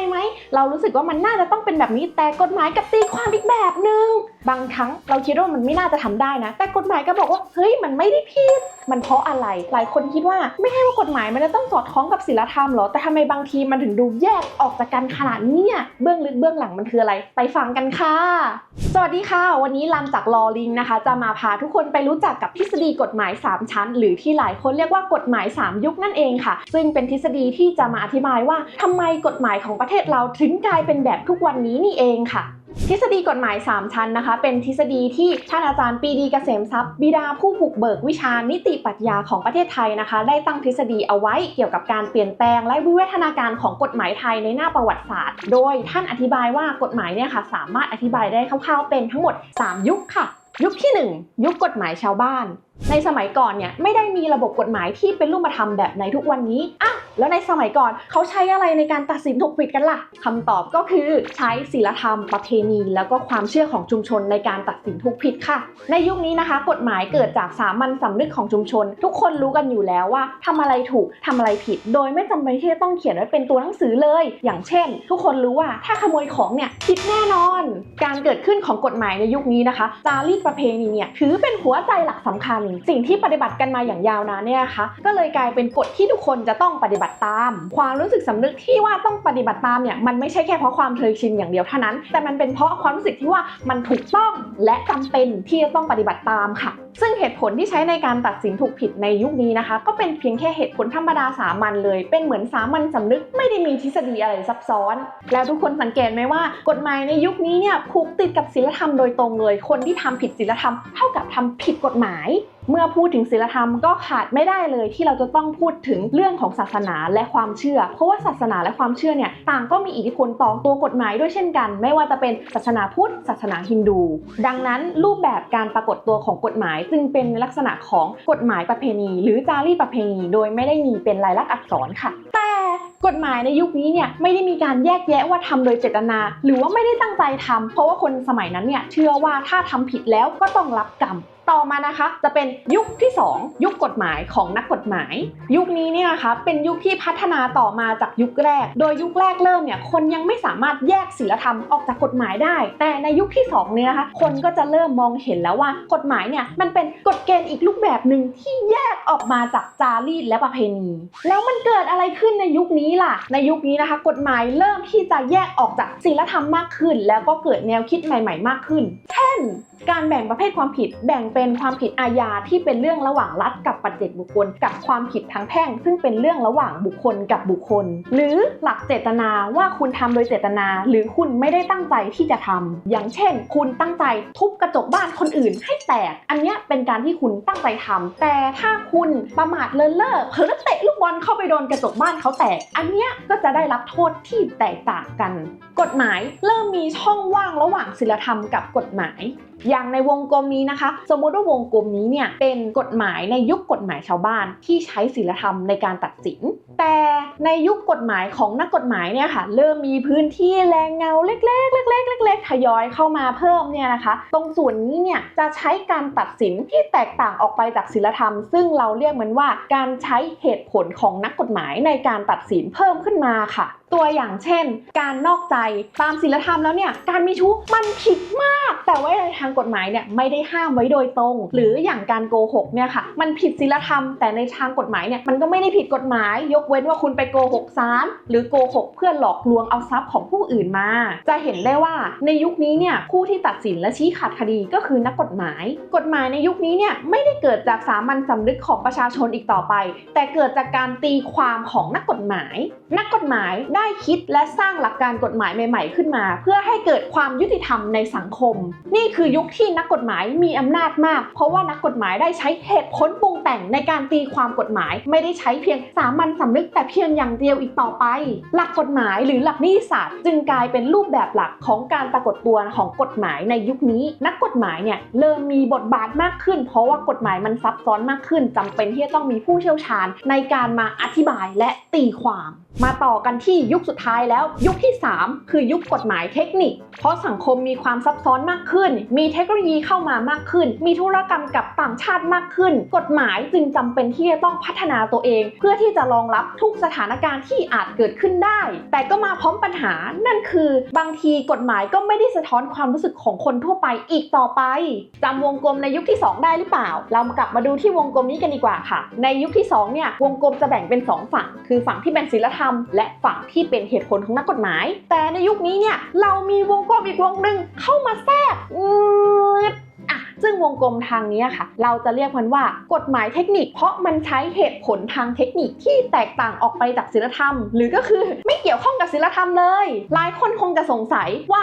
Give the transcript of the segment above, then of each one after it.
ยไหม เรารู้สึกว่ามันน่าจะต้องเป็นแบบนี้ แต่กฎหมายกับตีความอีกแบบหนึ่งบางครั้งเราคิดว่ามันไม่น่าจะทำได้นะ แต่กฎหมายก็บอกว่าเฮ้ยมันไม่ได้ผิดมันเพราะอะไร หลายคนคิดว่าไม่ให้ว่ากฎหมายมันจะต้องสอดคล้องกับศีลธรรมเหรอแต่ทำไมบางทีมันถึงดูแยกออกจากกันขนาดนี้เนี่ยเบื้องลึกเบื้องหลังมันคืออะไร ไปฟังกันค่ะ สวัสดีค่ะ วันนี้ลันจากลอลิงนะคะ จะมาพาทุกคนไปรู้จักกับทฤษฎีกฎหมาย 3 ชั้น หรือที่หลายคนเรียกว่ากฎหมาย 3 ยุคนั่นเองค่ะ ซึ่งเป็นทฤษฎีที่จะมาอธิบายว่าทำไมกฎหมายของประเทศเราถึงกลายเป็นแบบทุกวันนี้นี่เองค่ะทฤษฎีกฎหมาย 3 ชั้นนะคะ เป็นทฤษฎีที่ท่านอาจารย์ปีดีเกษมทรัพย์ บิดาผู้บุกเบิกวิชานิติปรัชญาของประเทศไทยนะคะ ได้ตั้งทฤษฎีเอาไว้เกี่ยวกับการเปลี่ยนแปลงและวิวัฒนาการของกฎหมายไทยในหน้าประวัติศาสตร์ โดยท่านอธิบายว่ากฎหมายเนี่ยค่ะสามารถอธิบายได้คร่าวๆเป็นทั้งหมด 3 ยุคค่ะ ยุคที่ 1 ยุคกฎหมายชาวบ้านในสมัยก่อนเนี่ยไม่ได้มีระบบกฎหมายที่เป็นรูปธรรมแบบในทุกวันนี้อะ แล้วในสมัยก่อนเขาใช้อะไรในการตัดสินถูกผิดกันล่ะคำตอบก็คือใช้ศีลธรรม ประเพณี แล้วก็ความเชื่อของชุมชนในการตัดสินถูกผิดค่ะ ในยุคนี้นะคะ กฎหมายเกิดจากสามัญสำนึกของชุมชน ทุกคนรู้กันอยู่แล้วว่าทำอะไรถูกทำอะไรผิด โดยไม่จำเป็นที่จะต้องเขียนไว้เป็นตัวหนังสือเลย อย่างเช่น ทุกคนรู้ว่าถ้าขโมยของเนี่ยผิดแน่นอน การเกิดขึ้นของกฎหมายในยุคนี้นะคะจารีตประเพณีเนี่ยถือเป็นหัวใจหลักสำคัญ สิ่งที่ปฏิบัติกันมาอย่างยาวนานเนี่ยนะคะก็เลยกลายเป็นกฎที่ทุกคนจะต้องปฏิบัติตาม ความรู้สึกสำนึกที่ว่าต้องปฏิบัติตามเนี่ยมันไม่ใช่แค่เพราะความเคยชินอย่างเดียวเท่านั้น แต่มันเป็นเพราะความรู้สึกที่ว่ามันถูกต้องและจำเป็นที่จะต้องปฏิบัติตามค่ะ ซึ่งเหตุผลที่ใช้ในการตัดสินถูกผิดในยุคนี้นะคะ ก็เป็นเพียงแค่เหตุผลธรรมดาสามัญเลย เป็นเหมือนสามัญสำนึกไม่ได้มีทฤษฎีอะไรซับซ้อน แล้วทุกคนสังเกตไหมว่า กฎหมายในยุคนี้เนี่ยผูกติดกับศีลธรรมโดยตรงเลย คนที่ทำผิดศีลธรรมเท่ากับทำผิดกฎหมาย เมื่อพูดถึงศีลธรรมก็ขาดไม่ได้เลย ที่เราจะต้องพูดถึงเรื่องของศาสนาและความเชื่อ เพราะว่าศาสนาและความเชื่อเนี่ยต่างก็มีอิทธิพลต่อตัวกฎหมายด้วยเช่นกัน ไม่ว่าจะเป็นศาสนาพุทธ ศาสนาฮินดู ดังนั้นรูปแบบการปรากฏตัวของกฎหมายจึงเป็นในลักษณะของกฎหมายประเพณี หรือจารีตประเพณี โดยไม่ได้มีเป็นลายลักษณ์อักษรค่ะ แต่กฎหมายในยุคนี้เนี่ยไม่ได้มีการแยกแยะว่าทำโดยเจตนา หรือว่าไม่ได้ตั้งใจทำเพราะว่าคนสมัยนั้นเนี่ยเชื่อว่าถ้าทำผิดแล้วก็ต้องรับกรรม ต่อมานะคะจะเป็นยุคที่ 2 ยุคกฎหมายของนักกฎหมาย ยุคนี้เนี่ยนะคะเป็นยุคที่พัฒนาต่อมาจากยุคแรก โดยยุคแรกเริ่มเนี่ยคนยังไม่สามารถแยกศีลธรรมออกจากกฎหมายได้ แต่ในยุคที่2เนี่ยนะคะคนก็จะเริ่มมองเห็นแล้วว่ากฎหมายเนี่ยมันเป็นกฎเกณฑ์อีกรูปแบบหนึ่งที่แยกออกมาจากจารีตและประเพณี แล้วมันเกิดอะไรขึ้นในยุคนี้ล่ะ ในยุคนี้นะคะ กฎหมายเริ่มที่จะแยกออกจากศีลธรรมมากขึ้น แล้วก็เกิดแนวคิดใหม่ ๆ มากขึ้น เช่น การแบ่งประเภทความผิดแบ่งเป็นความผิดอาญาที่เป็นเรื่องระหว่างรัฐกับปัจเจกบุคคล กับความผิดทางแพ่ง ซึ่งเป็นเรื่องระหว่างบุคคลกับบุคคล หรือหลักเจตนาว่าคุณทำโดยเจตนา หรือคุณไม่ได้ตั้งใจที่จะทำอย่างเช่น คุณตั้งใจทุบกระจกบ้านคนอื่นให้แตก อันนี้เป็นการที่คุณตั้งใจทำแต่ถ้าคุณประมาทเลินเล่อเผลอเตะลูกบอลเข้าไปโดนกระจกบ้านเขาแตก อันนี้ก็จะได้รับโทษที่แตกต่างกัน กฎหมายเริ่มมีช่องว่างระหว่างศีลธรรมกับกฎหมาย อย่างในวงกลมนี้นะคะ สมมติว่าวงกลมนี้เนี่ยเป็นกฎหมายในยุคกฎหมายชาวบ้านที่ใช้ศีลธรรมในการตัดสิน แต่ในยุคกฎหมายของนักกฎหมายเนี่ยค่ะเริ่มมีพื้นที่แรงเงาเล็กๆเล็กๆเล็กๆทยอยเข้ามาเพิ่มเนี่ยนะคะ ตรงส่วนนี้เนี่ยจะใช้การตัดสินที่แตกต่างออกไปจากศีลธรรม ซึ่งเราเรียกมันว่าการใช้เหตุผลของนักกฎหมายในการตัดสินเพิ่มขึ้นมาค่ะตัวอย่างเช่น การนอกใจตามศีลธรรมแล้วเนี่ยการมีชู้มันผิดมาก แต่ว่าในทางกฎหมายเนี่ยไม่ได้ห้ามไว้โดยตรง หรืออย่างการโกหกเนี่ยค่ะมันผิดศีลธรรมแต่ในทางกฎหมายเนี่ยมันก็ไม่ได้ผิดกฎหมายยกเว้นว่าคุณไปโกหกศาลหรือโกหกเพื่อหลอกลวงเอาทรัพย์ของผู้อื่นมา จะเห็นได้ว่าในยุคนี้เนี่ยผู้ที่ตัดสินและชี้ขาดคดีก็คือนักกฎหมาย กฎหมายในยุคนี้เนี่ยไม่ได้เกิดจากสามัญสำนึกของประชาชนอีกต่อไป แต่เกิดจากการตีความของนักกฎหมาย นักกฎหมายได้คิดและสร้างหลักการกฎหมายใหม่ ๆ ขึ้นมา เพื่อให้เกิดความยุติธรรมในสังคม นี่คือยุคที่นักกฎหมายมีอำนาจมาก เพราะว่านักกฎหมายได้ใช้เหตุผลปรุงแต่งในการตีความกฎหมาย ไม่ได้ใช้เพียงสามัญสำนึกแต่เพียงอย่างเดียวอีกต่อไป หลักกฎหมายหรือหลักนิติศาสตร์ จึงกลายเป็นรูปแบบหลักของการปรากฏตัวของกฎหมายในยุคนี้ นักกฎหมายเนี่ยเริ่มมีบทบาทมากขึ้น เพราะว่ากฎหมายมันซับซ้อนมากขึ้นจำเป็นที่จะต้องมีผู้เชี่ยวชาญในการมาอธิบายและตีความ มาต่อกันที่ยุคสุดท้ายแล้ว ยุคที่ 3 คือยุคกฎหมายเทคนิค เพราะสังคมมีความซับซ้อนมากขึ้น มีเทคโนโลยีเข้ามามากขึ้น มีธุรกรรมกับต่างชาติมากขึ้น กฎหมายจึงจำเป็นที่จะต้องพัฒนาตัวเอง เพื่อที่จะรองรับทุกสถานการณ์ที่อาจเกิดขึ้นได้ แต่ก็มาพร้อมปัญหานั่นคือบางทีกฎหมายก็ไม่ได้สะท้อนความรู้สึกของคนทั่วไปอีกต่อไปจำวงกลมในยุคที่ 2 ได้หรือเปล่า เรามากลับมาดูที่วงกลมนี้กันดีกว่าค่ะ ในยุคที่2เนี่ยวงกลมจะแบ่งเป็นสองฝั่ง คือฝั่งที่เป็นศีลธรรมและฝั่งที่เป็นเหตุผลของนักกฎหมาย แต่ในยุคนี้เนี่ยเรามีวงกลมอีกวงหนึ่งเข้ามาแทรกอืดอะซึ่งวงกลมทางนี้ค่ะ เราจะเรียกมันว่ากฎหมายเทคนิค เพราะมันใช้เหตุผลทางเทคนิคที่แตกต่างออกไปจากศีลธรรม หรือก็คือไม่เกี่ยวข้องกับศีลธรรมเลย หลายคนคงจะสงสัยว่า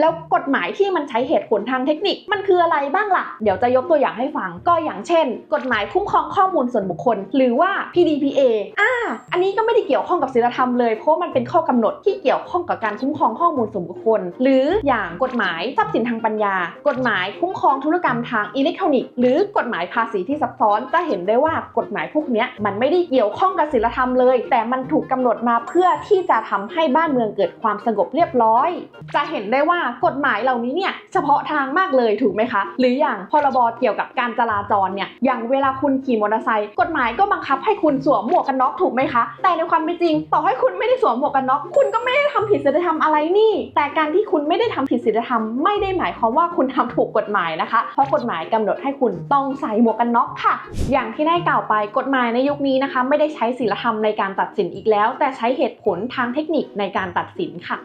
แล้วกฎหมายที่มันใช้เหตุผลทางเทคนิคมันคืออะไรบ้างล่ะ เดี๋ยวจะยกตัวอย่างให้ฟัง ก็อย่างเช่น กฎหมายคุ้มครองข้อมูลส่วนบุคคล หรือว่า PDPA อ่า อันนี้ก็ไม่ได้เกี่ยวข้องกับศีลธรรมเลย เพราะมันเป็นข้อกำหนดที่เกี่ยวข้องกับการคุ้มครองข้อมูลส่วนบุคคล หรืออย่างกฎหมายทรัพย์สินทางปัญญา กฎหมายคุ้มครองธุรกรรมทางอิเล็กทรอนิกส์ หรือกฎหมายภาษีที่ซับซ้อน จะเห็นได้ว่ากฎหมายพวกนี้มันไม่ได้เกี่ยวข้องกับศีลธรรมเลย แต่มันถูกกำหนดมาเพื่อที่จะทำให้บ้านเมืองเกิดความสงบเรียบร้อย จะเห็นได้ว่ากฎหมายเหล่านี้เนี่ยเฉพาะทางมากเลยถูกไหมคะ หรืออย่างพรบเกี่ยวกับการจราจรเนี่ยอย่างเวลาคุณขี่มอเตอร์ไซค์กฎหมายก็บังคับให้คุณสวมหมวกกันน็อกถูกไหมคะ แต่ในความเป็นจริง ต่อให้คุณไม่ได้สวมหมวกกันน็อกคุณก็ไม่ได้ทำผิดศีลธรรมอะไรนี่ แต่การที่คุณไม่ได้ทำผิดศีลธรรมไม่ได้หมายความว่าคุณทำถูกกฎหมายนะคะ เพราะกฎหมายกำหนดให้คุณต้องใส่หมวกกันน็อกค่ะ อย่างที่ได้กล่าวไปกฎหมายในยุคนี้นะคะ ไม่ได้ใช้ศีลธรรมในการตัดสินอีกแล้ว แต่ใช้เหตุผลทางเทคนิคในการตัดสินค่ะ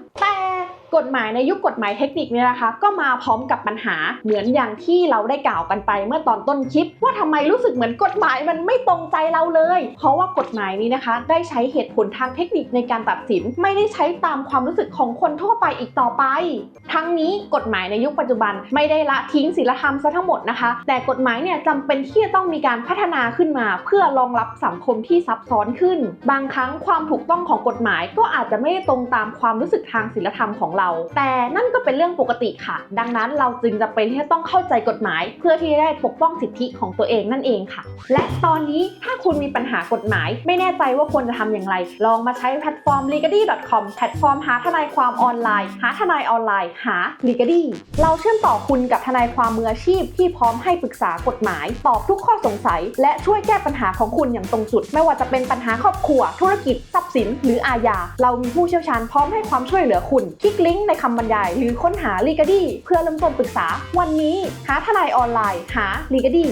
กฎหมายในยุคกฎหมายเทคนิคเนี่ยนะคะ ก็มาพร้อมกับปัญหาเหมือนอย่างที่เราได้กล่าวกันไปเมื่อตอนต้นคลิป ว่าทำไมรู้สึกเหมือนกฎหมายมันไม่ตรงใจเราเลย เพราะว่ากฎหมายนี้นะคะ ได้ใช้เหตุผลทางเทคนิคในการตัดสิน ไม่ได้ใช้ตามความรู้สึกของคนทั่วไปอีกต่อไป ทั้งนี้กฎหมายในยุคปัจจุบันไม่ได้ละทิ้งศีลธรรมซะทั้งหมดนะคะ แต่กฎหมายเนี่ยจำเป็นที่จะต้องมีการพัฒนาขึ้นมา เพื่อรองรับสังคมที่ซับซ้อนขึ้น บางครั้งความถูกต้องของกฎหมายก็อาจจะไม่ตรงตามความรู้สึกทางศีลธรรมของเรา แต่นั่นก็เป็นเรื่องปกติค่ะ ดังนั้นเราจึงจะเป็นที่ต้องเข้าใจกฎหมาย เพื่อที่จะได้ปกป้องสิทธิของตัวเองนั่นเองค่ะ และตอนนี้ถ้าคุณมีปัญหากฎหมาย ไม่แน่ใจว่าควรจะทำอย่างไร ลองมาใช้แพลตฟอร์ม legally.com แพลตฟอร์มหาทนายความออนไลน์ หาทนายออนไลน์ หา legally เราเชื่อมต่อคุณกับทนายความมืออาชีพ ที่พร้อมให้ปรึกษากฎหมาย ตอบทุกข้อสงสัย และช่วยแก้ปัญหาของคุณอย่างตรงจุด ไม่ว่าจะเป็นปัญหาครอบครัว ธุรกิจทรัพย์สิน หรืออาญาเรามีผู้เชี่ยวชาญพร้อมให้ความช่วยเหลือคุณคลิกลิงก์ในคำบรรยาย หรือค้นหา legally เพื่อเริ่มต้นปรึกษา วันนี้หาทนายออนไลน์ หา l e g a d y